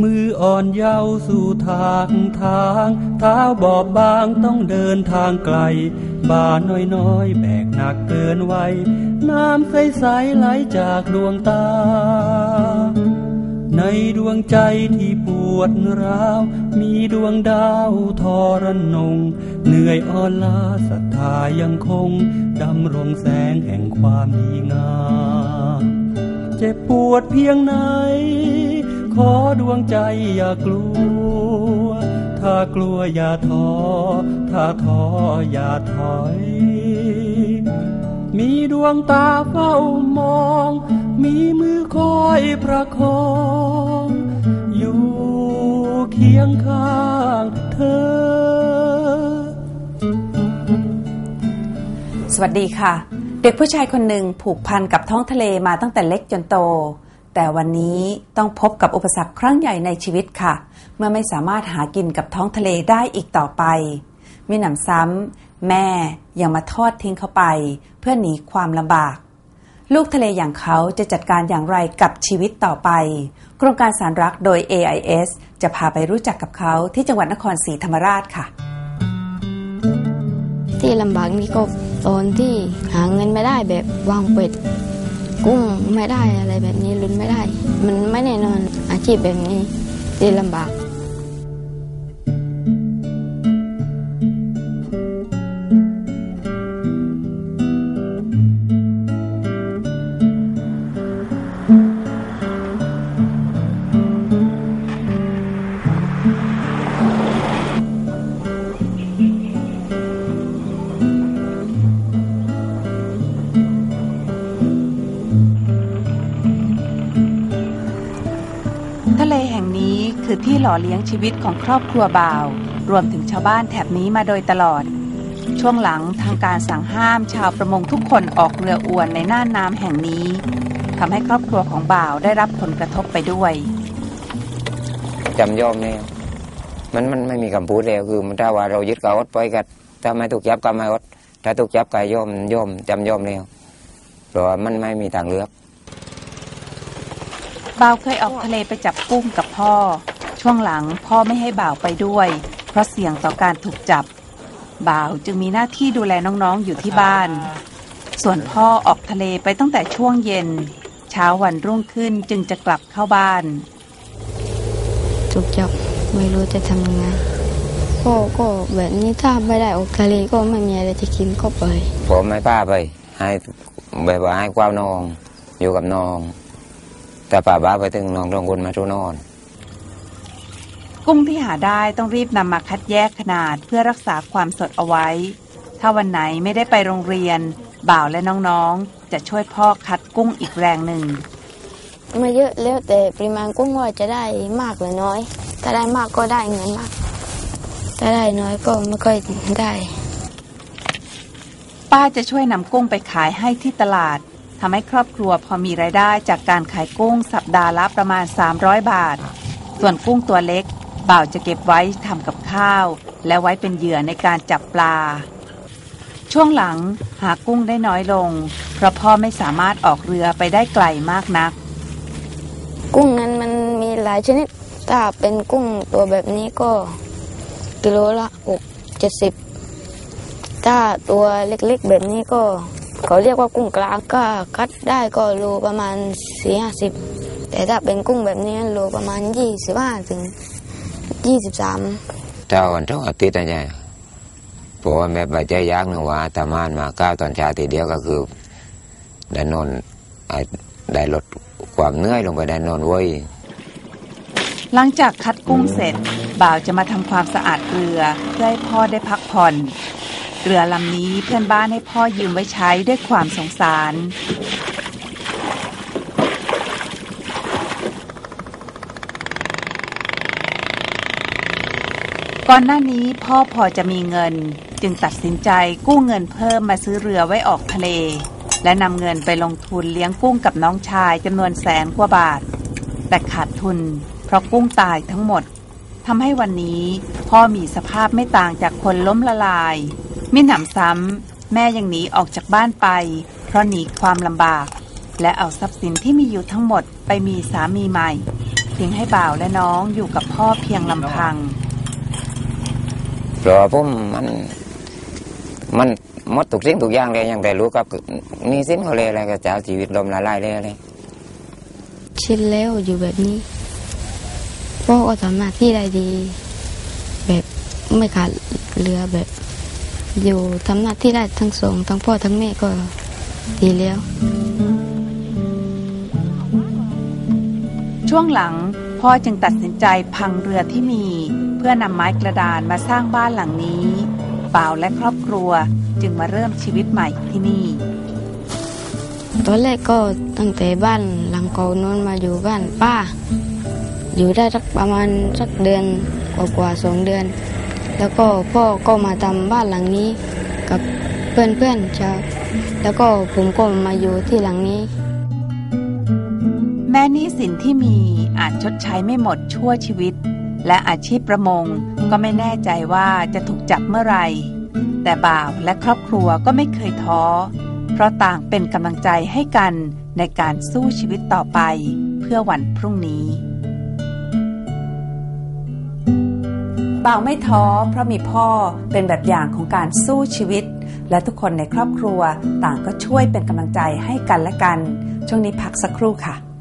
มืออ่อนเยาว์สู่ทางทางเท้าบอบบางต้องเดินทางไกลบาน้อยน้อยแบกหนักเกินไวน้ำใสใสไหลจากดวงตา ในดวงใจที่ปวดร้าว มีดวงดาวทอรนง เหนื่อยอ่อนล้าศรัทธายังคง ดำรงแสงแห่งความดีงาม เจ็บปวดเพียงไหน ขอดวงใจอย่ากลัว ถ้ากลัวอย่าท้อ ถ้าท้ออย่าถอย มีดวงตาเฝ้ามอง มีมือคอยประคอง อยู่เคียงข้างเธอสวัสดีค่ะ เด็กผู้ชายคนหนึ่งผูกพันกับท้องทะเลมาตั้งแต่เล็กจนโต แต่วันนี้ต้องพบกับอุปสรรคครั้งใหญ่ในชีวิตค่ะ เมื่อไม่สามารถหากินกับท้องทะเลได้อีกต่อไปมิหนำซ้ำแม่ยังมาทอดทิ้งเขาไป เพื่อหนีความลำบาก ลูกทะเลอย่างเขาจะจัดการอย่างไรกับชีวิตต่อไป โครงการสารรักโดย AIS จะพาไปรู้จักกับเขาที่จังหวัดนครศรีธรรมราชค่ะ ที่ลำบากนี่ก็ตอนที่หาเงินไม่ได้แบบวางเป็ด กุ้งไม่ได้อะไรแบบนี้ลุ้นไม่ได้ มันไม่แน่นอนอาชีพแบบนี้ที่ลำบาก หล่อเลี้ยงชีวิตของครอบครัวบ่าว รวมถึงชาวบ้านแถบนี้มาโดยตลอด ช่วงหลังทางการสั่งห้ามชาวประมงทุกคนออกเรืออวนในน่านน้ำแห่งนี้ทำให้ครอบครัวของบ่าวได้รับผลกระทบไปด้วยจำยอมแล้วมันมันไม่มีคำพูดแล้วคือมันถ้าว่าเรายึดกับอดไปกัถ้าไม่ถูกจับก็ไม่อดถ้าถูกจับก็ยอมยอมจำยอมแล้วเพราะว่ามันไม่มีทางเลือกบ่าวเคยออกทะเลไปจับกุ้งกับพ่อ ช่วงหลังพ่อไม่ให้บ่าวไปด้วย เพราะเสี่ยงต่อการถูกจับ บ่าวจึงมีหน้าที่ดูแลน้องๆอยู่ที่บ้าน ส่วนพ่อออกทะเลไปตั้งแต่ช่วงเย็น เช้าวันรุ่งขึ้นจึงจะกลับเข้าบ้านถูกจับไม่รู้จะทำยังไงก็ก็แบบนี้ถ้าไม่ได้ออกทะเลก็ไม่มีอะไรจะกินก็ไปผมไม่ป้าไป ให้แบบว่าให้ความนอง อยู่กับน้อง แต่ป่าบ้าไปถึงน้องต้องคนมาช่วยนอน กุ้งที่หาได้ต้องรีบนำมาคัดแยกขนาดเพื่อรักษาความสดเอาไว้ ถ้าวันไหนไม่ได้ไปโรงเรียน บ่าวและน้องๆ จะช่วยพ่อคัดกุ้งอีกแรงหนึ่งไม่เยอะแล้วแต่ปริมาณกุ้งว่าจะได้มากหรือน้อย ถ้าได้มากก็ได้เงินมาก ถ้าได้น้อยก็ไม่ค่อยได้ ป้าจะช่วยนำกุ้งไปขายให้ที่ตลาดทำให้ครอบครัวพอมีรายได้จากการขายกุ้งสัปดาห์ละประมาณ 300 บาท ส่วนกุ้งตัวเล็ก บ่าวจะเก็บไว้ทำกับข้าว และไว้เป็นเหยื่อในการจับปลา ช่วงหลังหากุ้งได้น้อยลง เพราะพ่อไม่สามารถออกเรือไปได้ไกลมากนัก กุ้งนั้นมันมีหลายชนิด ถ้าเป็นกุ้งตัวแบบนี้ก็กิโลละหกเจ็ดสิบถ้าตัวเล็กๆแบบนี้ก็ เขาเรียกว่ากุ้งกลางก็คัดได้ก็โลประมาณสี่ห้าสิบแต่ถ้าเป็นกุ้งแบบนี้โลประมาณยี่สิบห้าถึง ยี่สิบสามถ้าวันเสาร์อาทิตย์นะจ๊ะเพราะว่าแม่ใบใจยากหนึ่งว่าตามานมาก้าวตอนเช้าทีเดียวก็คือได้นอนไอ้ได้ลดความเหนื่อยลงไปได้นอนเว้ยหลังจากคัดกุ้งเสร็จ บ่าวจะมาทำความสะอาดเรือเพื่อให้พ่อได้พักผ่อน เรือลำนี้เพื่อนบ้านให้พ่อยืมไว้ใช้ด้วยความสงสาร ก่อนหน้านี้พ่อพอจะมีเงิน จึงตัดสินใจกู้เงินเพิ่มมาซื้อเรือไว้ออกทะเล และนำเงินไปลงทุนเลี้ยงกุ้งกับน้องชายจำนวนแสนกว่าบาท แต่ขาดทุน เพราะกุ้งตายทั้งหมดทำให้วันนี้พ่อมีสภาพไม่ต่างจากคนล้มละลายมิหนำซ้ำแม่ยังหนีออกจากบ้านไป เพราะหนีความลำบาก และเอาทรัพย์สินที่มีอยู่ทั้งหมดไปมีสามีใหม่ทิ้งให้บ่าวและน้องอยู่กับพ่อเพียงลำพัง เพราะว่าผมมันมันหมดทุกสิ่งทุกอย่างเลยอย่างแต่รู้กับหนี่สินเขาเลยอะไรก็จะเอาชีวิตลมละลายเลยอะไรชินแล้วอยู่แบบนี้พ่อก็ทำหน้าที่ได้ดี แบบไม่ขาดเหลือแบบ อยู่ทำหน้าที่ได้ทั้งสองทั้งพ่อทั้งแม่ก็ดีแล้ว ช่วงหลังพ่อจึงตัดสินใจพังเรือที่มีเพื่อนำไม้กระดานมาสร้างบ้านหลังนี้บ่าวและครอบครัวจึงมาเริ่มชีวิตใหม่ที่นี่ ตอนแรกก็ตั้งแต่บ้านหลังเก่านู้นมาอยู่บ้านป้า อยู่ได้สักประมาณสักเดือนกว่ากว่าๆสองเดือน แล้วก็พ่อก็มาทำบ้านหลังนี้กับเพื่อนเพื่อนๆชาวแล้วก็ผมก็มาอยู่ที่หลังนี้ แม้หนี้สินที่มีอาจชดใช้ไม่หมดชั่วชีวิต และอาชีพประมงก็ไม่แน่ใจว่าจะถูกจับเมื่อไหร่แต่บ่าวและครอบครัวก็ไม่เคยท้อ เพราะต่างเป็นกำลังใจให้กันในการสู้ชีวิตต่อไปเพื่อวันพรุ่งนี้ บ่าวไม่ท้อเพราะมีพ่อเป็นแบบอย่างของการสู้ชีวิต และทุกคนในครอบครัวต่างก็ช่วยเป็นกำลังใจให้กันและกัน ช่วงนี้พักสักครู่ค่ะ